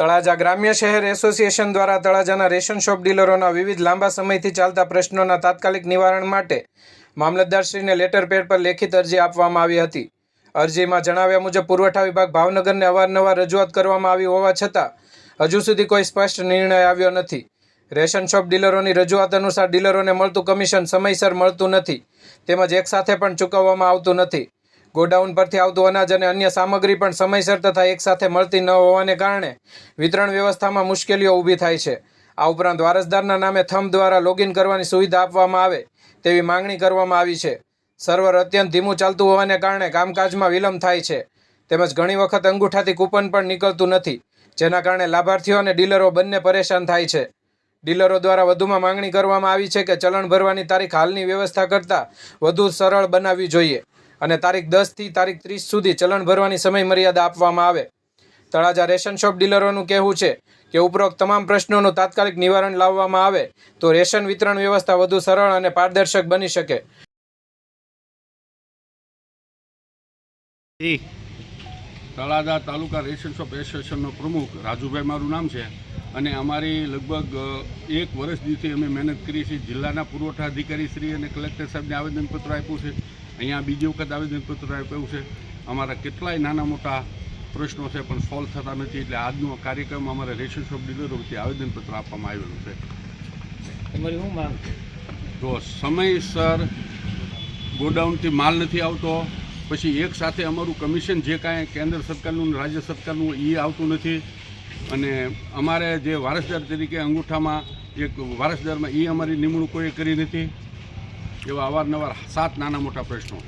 તળાજા ગ્રામ્ય શહેર એસોસિએશન દ્વારા તળાજાના રેશન શોપ ડીલરોના વિવિધ લાંબા સમયથી ચાલતા પ્રશ્નોના તાત્કાલિક નિવારણ માટે મામલતદારશ્રીને લેટર પેડ પર લેખિત અરજી આપવામાં આવી હતી. અરજીમાં જણાવ્યા મુજબ પુરવઠા વિભાગ ભાવનગરને અવારનવાર રજૂઆત કરવામાં આવી હોવા છતાં હજુ સુધી કોઈ સ્પષ્ટ નિર્ણય આવ્યો નથી. રેશન શોપ ડીલરોની રજૂઆત અનુસાર ડીલરોને મળતું કમિશન સમયસર મળતું નથી. તેમજ એકસાથે પણ ચૂકવવામાં આવતું નથી. ગોડાઉન પરથી આવતું અનાજ અને અન્ય સામગ્રી પણ સમયસર તથા એકસાથે મળતી ન હોવાને કારણે વિતરણ વ્યવસ્થામાં મુશ્કેલીઓ ઊભી થાય છે. આ ઉપરાંત વારસદારના નામે થંભ દ્વારા લોગિન કરવાની સુવિધા આપવામાં આવે તેવી માંગણી કરવામાં આવી છે. સર્વર અત્યંત ધીમું ચાલતું હોવાને કારણે કામકાજમાં વિલંબ થાય છે. તેમજ ઘણી વખત અંગૂઠાથી કૂપન પણ નીકળતું નથી, જેના કારણે લાભાર્થીઓ અને ડીલરો બંને પરેશાન થાય છે. ડીલરો દ્વારા વધુમાં માંગણી કરવામાં આવી છે કે ચલણ ભરવાની તારીખ હાલની વ્યવસ્થા કરતાં વધુ સરળ બનાવવી જોઈએ. અને તારીખ દસથી તારીખ ત્રીસ સુધી ચલણ ભરવાની સમય મર્યાદા આપવામાં આવે. તળાજા રેશન શોપ ડીલરોનું કહેવું છે કે ઉપરોક્ત તમામ પ્રશ્નોનું તાત્કાલિક નિવારણ લાવવામાં આવે તો રેશન વિતરણ વ્યવસ્થા વધુ સરળ અને પારદર્શક બની શકે. તળાજા તાલુકા રેશન શોપ એસોસિએશનનો પ્રમુખ રાજુભાઈ મારું નામ છે અને અમારી લગભગ એક વર્ષ દીથી અમે મહેનત કરી છે. જિલ્લાના પુરવઠા અધિકારી શ્રી અને કલેક્ટર સાહેબને આવેદનપત્ર આપ્યું છે. અહીંયા બીજી વખત આવેદનપત્ર આપ્યું છે અમારા કેટલાય નાના મોટા પ્રશ્નો છે પણ સોલ્વ થતા નથી એટલે આજનો કાર્યક્રમ અમારે રેશન શોપ ડીલરો વતી આવેદનપત્ર આપવામાં આવેલું છે. તમારી શું માંગ છે? સમયસર ગોડાઉનથી માલ નથી આવતો પછી એક સાથે અમારું કમિશન જે કાંઈ કેન્દ્ર સરકારનું રાજ્ય સરકારનું એ આવતું નથી. અને અમારે જે વારસદાર તરીકે અંગૂઠામાં એક વારસદારમાં એ અમારી નિમણૂક કોઈ કરી નથી. એવા અવારનવાર સાત નાના મોટા પ્રશ્નો.